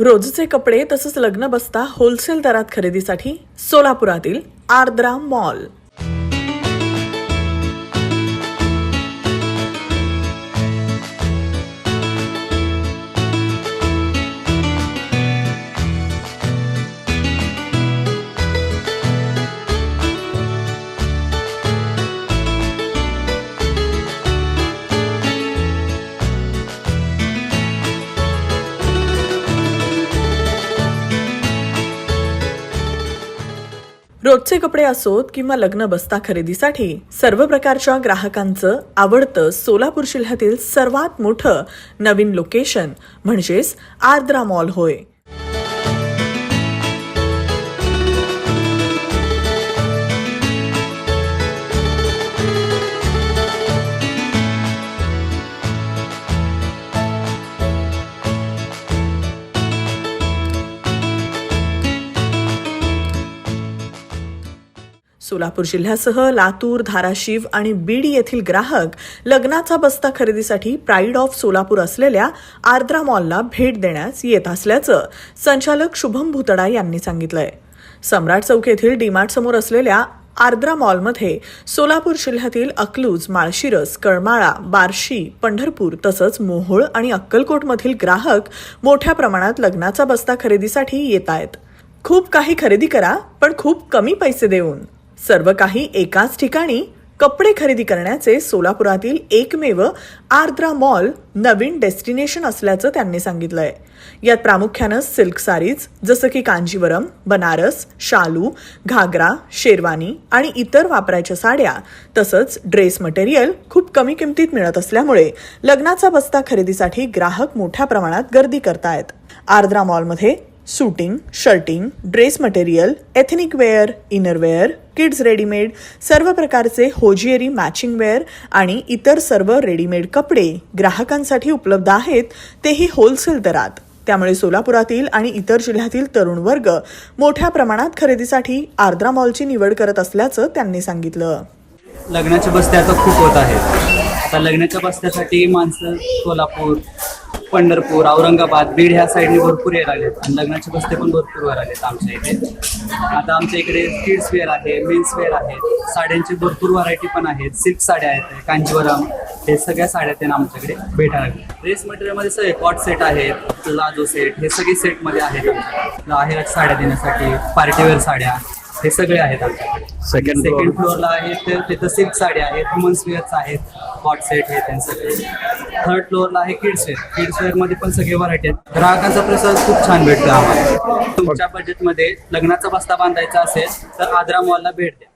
रोजचे कपडे तसंच लग्न बसता होलसेल दरात खरेदीसाठी सोलापुरातील आर्द्रा मॉल. रोजचे कपडे असोत किंवा लग्न बसता खरेदीसाठी सर्व प्रकारच्या ग्राहकांचं आवडतं सोलापूर जिल्ह्यातील सर्वात मोठं नवीन लोकेशन म्हणजेच आर्द्रा मॉल होय. सोलापूर जिल्ह्यासह लातूर धाराशिव आणि बीड येथील ग्राहक लग्नाचा बस्ता खरेदीसाठी प्राईड ऑफ सोलापूर असलेल्या आर्द्रा मॉलला भेट देण्यास येत असल्याचं संचालक शुभम भुतडा यांनी सांगितलंय. सम्राट चौक येथील डीमार्ट समोर असलेल्या आर्द्रा मॉलमध्ये सोलापूर जिल्ह्यातील अकलूज माळशिरस कळमाळा बार्शी पंढरपूर तसंच मोहोळ आणि अक्कलकोटमधील ग्राहक मोठ्या प्रमाणात लग्नाचा बस्ता खरेदीसाठी येत आहेत. खूप काही खरेदी करा पण खूप कमी पैसे देऊन. सर्व काही एकाच ठिकाणी कपडे खरेदी करण्याचे सोलापुरातील एकमेव आर्द्रा मॉल नवीन डेस्टिनेशन असल्याचं त्यांनी सांगितलंय. यात प्रामुख्यानं सिल्क सारीज जसं की कांजीवरम बनारस शालू घागरा शेरवानी आणि इतर वापरायच्या साड्या तसंच ड्रेस मटेरियल खूप कमी किमतीत मिळत असल्यामुळे लग्नाचा बस्ता खरेदीसाठी ग्राहक मोठ्या प्रमाणात गर्दी करतायत. आर्द्रा मॉलमध्ये suiting shirting dress material ethnic wear innerwear kids readymade सर्व प्रकारचे होजियरी मॅचिंग वेअर आणि इतर सर्व रेडीमेड कपडे ग्राहकांसाठी उपलब्ध आहेत तेही होलसेल दरात. त्यामुळे सोलापुरातील आणि इतर जिल्ह्यातील तरुण वर्ग मोठ्या प्रमाणात खरेदीसाठी आर्द्रा मॉलची निवड करत असल्याचं त्यांनी सांगितलं. लग्नाच्या बस्ते आता खूप होत आहेत. लग्नाच्या बस्त्यासाठी माणसं सोलापूर पंढरपूर औरंगाबाद बीड ह्या साईडने भरपूर यायला आलेत आणि लग्नाचे बस्ते पण भरपूर व्हायला आलेत आमच्या इथे. आता आमच्या इकडे किड्स वेअर आहे मेन्स वेअर आहेत साड्यांची भरपूर व्हरायटी पण आहेत. सिल्क साड्या आहेत कांजीवरम हे सगळ्या साड्या आहेत आमच्याकडे भेटायला. लागले ड्रेस मटेरियलमध्ये सगळे कॉट सेट आहेत प्लाझो सेट हे सगळे सेटमध्ये आहेत आमच्याकडे. आहेर साड्या देण्यासाठी पार्टीवेअर साड्या. हे सगळे आहेत आमच्याकडे. Floor. सेकंड फ्लोअरला आहे ते- तिथं सिल्क साड्या आहेत वुमन्स वेअर्स आहेत हॉट सेट हे त्यांचे थर्ड फ्लोअरला आहे किड्स वेअर किड्स वेअरमध्ये पण सगळे व्हरायटी आहेत. ग्राहकांचा प्रतिसाद खूप छान भेटतो आम्हाला. तुमच्या बजेटमध्ये लग्नाचा बस्ता बांधायचा असेल तर आद्रा मॉलला भेट द्या.